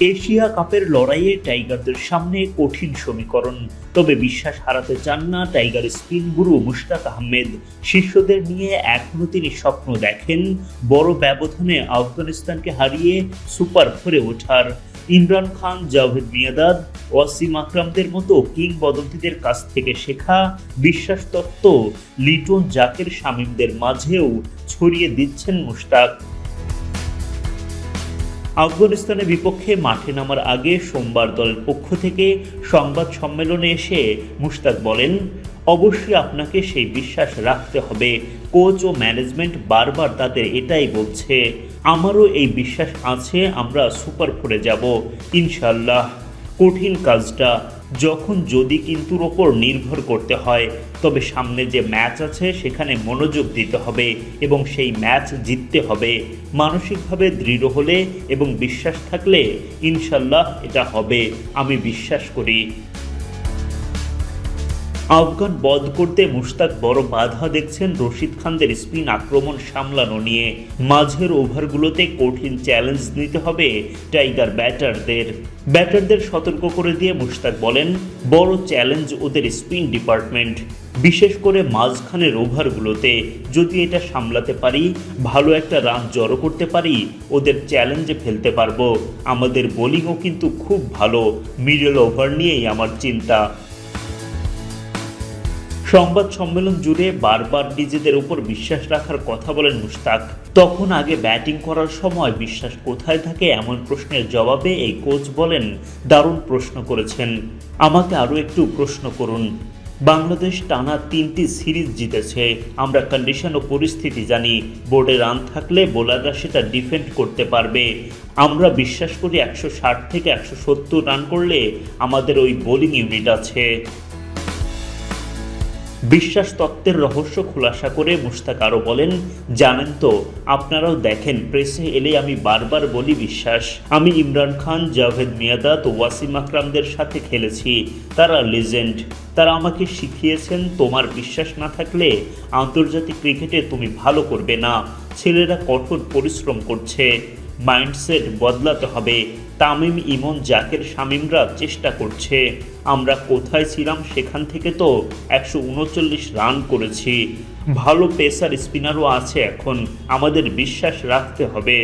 Asia কাপের লড়াইয়ে টাইগারদের সামনে কঠিন সমীকরণ। তবে বিশ্বাস হারাতে চান না টাইগার স্পিন গুরু মুশতাক আহমেদ। শিষ্যদের নিয়ে এখনও তিনি স্বপ্ন দেখেন। বড় ব্যবধানে আফগানিস্তানকে হারিয়ে সুপার ফোরে ওঠার। ইমরান খান, জাভেদ মিয়াদাদ, ওয়াসিম আকরামদের মতো কিংবদন্তিদের কাছ থেকে শেখা বিশ্বাস তত্ত্ব লিটন জাকের শামীমদের মাঝেও ছড়িয়ে দিচ্ছেন মুশতাক। আফগানিস্তানের বিপক্ষে মাঠে নামার আগে সোমবার দলের পক্ষ থেকে সংবাদ সম্মেলনে এসে মুশতাক বলেন, অবশ্যই আপনাকে সেই বিশ্বাস রাখতে হবে। কোচ ও ম্যানেজমেন্ট বারবার তাদের এটাই বলছে, আমারও এই বিশ্বাস আছে, আমরা সুপার ফোরে যাব। ইনশাল্লাহ কঠিন কাজটা যখন যদি কিন্তুর ওপর নির্ভর করতে হয়, তবে সামনে যে ম্যাচ আছে সেখানে মনোযোগ দিতে হবে এবং সেই ম্যাচ জিততে হবে। মানসিকভাবে দৃঢ় হলে এবং বিশ্বাস থাকলে ইনশাল্লাহ এটা হবে। আমি বিশ্বাস করি। আফগান বধ করতে মুশতাক বড় বাধা দেখছেন রশিদ খানদের স্পিন আক্রমণ সামলানো নিয়ে। মাঝের ওভারগুলোতে কঠিন চ্যালেঞ্জ নিতে হবে টাইগার ব্যাটারদের। ব্যাটারদের সতর্ক করে দিয়ে মুশতাক বলেন, বড় চ্যালেঞ্জ ওদের স্পিন ডিপার্টমেন্ট। বিশেষ করে মাঝখানের ওভারগুলোতে, যদি এটা সামলাতে পারি, ভালো একটা রান জড়ো করতে পারি, ওদের চ্যালেঞ্জে ফেলতে পারব। আমাদের বোলিংও কিন্তু খুব ভালো। মিডল ওভার নিয়েই আমার চিন্তা। সংবাদ সম্মেলন জুড়ে বারবার নিজেদের উপর বিশ্বাস রাখার কথা বলেন মুশতাক। তখন আগে ব্যাটিং করার সময় বিশ্বাস কোথায় থাকে এমন প্রশ্নের জবাবে এই কোচ বলেন, দারুণ প্রশ্ন করেছেন। আমাকে আরও একটু প্রশ্ন করুন। বাংলাদেশ টানা তিনটি সিরিজ জিতেছে। আমরা কন্ডিশন ও পরিস্থিতি জানি। বোর্ডে রান থাকলে বোলাররা সেটা ডিফেন্ড করতে পারবে। আমরা বিশ্বাস করি একশো ষাট থেকে একশো সত্তর রান করলে আমাদের ওই বোলিং ইউনিট আছে। বিশ্বাস তত্ত্বের রহস্য খোলাসা করে মুস্তাক আরও বলেন, জানেন তো, আপনারাও দেখেন, প্রেসে এলে আমি বারবার বলি বিশ্বাস। আমি ইমরান খান, জাভেদ মিয়াদাত ও ওয়াসিম আকরামদের সাথে খেলেছি। তারা লেজেন্ড। তারা আমাকে শিখিয়েছেন, তোমার বিশ্বাস না থাকলে আন্তর্জাতিক ক্রিকেটে তুমি ভালো করবে না। ছেলেরা কঠোর পরিশ্রম করছে। মাইন্ডসেট বদলাতে হবে। তামিম ইমন জাকের শামিমরা চেষ্টা করছে। আমরা কোথায় ছিলাম সেখান থেকে তো একশো উনচল্লিশ রান করেছি। ভালো পেসার স্পিনারও আছে এখন। আমাদের বিশ্বাস রাখতে হবে।